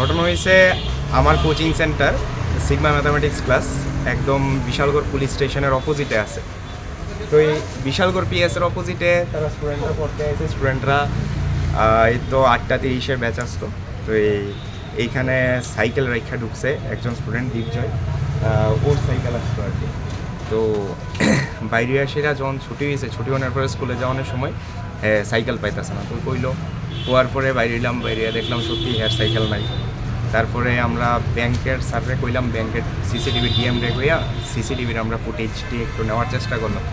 ঘটনা হয়েছে আমার coaching centre, sigma mathematics class, একদম বিশালগড় পুলিশ স্টেশনের অপোজিটে আছে। তো এই বিশালগড় পিএসের অপোজিটে তারা স্টুডেন্টরা পড়তে আছে স্টুডেন্টরা এই তো আটটা তিরিশের ব্যাচ আসতো। তো এই, এইখানে সাইকেল রেখা ঢুকছে একজন স্টুডেন্ট দীপজয় ওর সাইকেল আসতো আর কি। তো বাইরে আসিরা যখন ছুটি হয়েছে, ছুটি হওয়ার পরে স্কুলে যাওয়ানোর সময় সাইকেল পাইতেছে না। তো কইলো হওয়ার পরে বাইরে এলাম, বাইরে দেখলাম সত্যি হেয়ার সাইকেল নাই। তারপরে আমরা ব্যাংকের স্যাররে কইলাম ব্যাংকের সিসিটিভি ডিএম রে কইয়া সিসিটিভির আমরা ফুটেজটি একটু নেওয়ার চেষ্টা করলাম।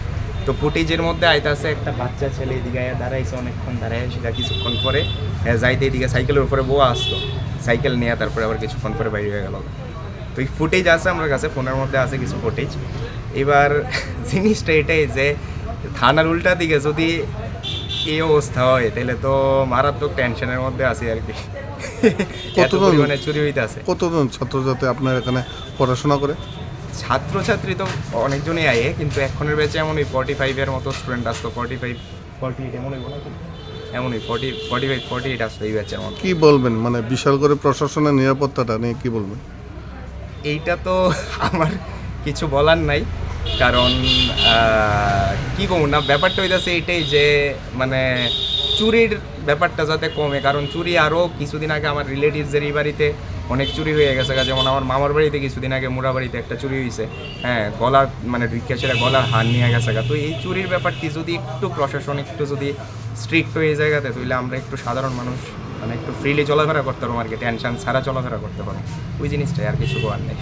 তো ফুটেজের মধ্যে আইতাছে একটা বাচ্চা ছেলে এদিকে দাঁড়াইছে অনেকক্ষণ দাঁড়ায় সেটা কিছুক্ষণ পরে হ্যাঁ, যাইতে এদিকে সাইকেলের উপরে বউ আসতো সাইকেল নিয়ে তারপরে আবার কিছুক্ষণ পরে বাইরে হয়ে গেল। তো এই ফুটেজ আছে আমার কাছে ফোনের মধ্যে আছে কিছু ফুটেজ। এবার জিনিসটা এটাই যে থানার উল্টা দিকে যদি এই অবস্থা হয়? তাহলে তো মারাত্মক টেনশনের মধ্যে আছি আর কি। কত কতজন? পরিমাণে চুরি হইতে আছে কতজন ছাত্রছাত্রী আপনার এখানে পড়াশোনা করে? ছাত্রছাত্রী তো অনেকজনই আয়ে কিন্তু এখনের ব্যাচে এমন ওই ফর্টি ফাইভের মতো স্টুডেন্ট আসতো। ফর্টি ফাইভ ফর্টি এইট এমন এমনই forty forty five forty eight আসতো এই ব্যাচের মতো কি বলবেন? মানে বিশাল করে প্রশাসনের নিরাপত্তাটা নিয়ে কি বলবেন? এইটা তো আমার কিছু বলার নাই। কারণ কি কমু না, ব্যাপারটা হইতেছে এইটাই যে মানে চুরির ব্যাপারটা যাতে কমে, কারণ চুরি আরও কিছুদিন আগে আমার রিলেটিভসদের এই বাড়িতে অনেক চুরি হয়ে গেছে। যেমন আমার মামার বাড়িতে কিছুদিন আগে মুড়া বাড়িতে একটা চুরি হয়েছে হ্যাঁ গলার মানে রিক্সা গলার হার নিয়ে গেছে। তো এই চুরির ব্যাপারটি যদি একটু প্রশাসন একটু যদি স্ট্রিক্ট হয়ে জায়গাতে তাহলে আমরা একটু সাধারণ মানুষ মানে একটু ফ্রিলি চলাফেরা করতে পারব আর কি টেনশন ছাড়া চলাফেরা করতে পারব ওই জিনিসটাই আর কিছু করার নেই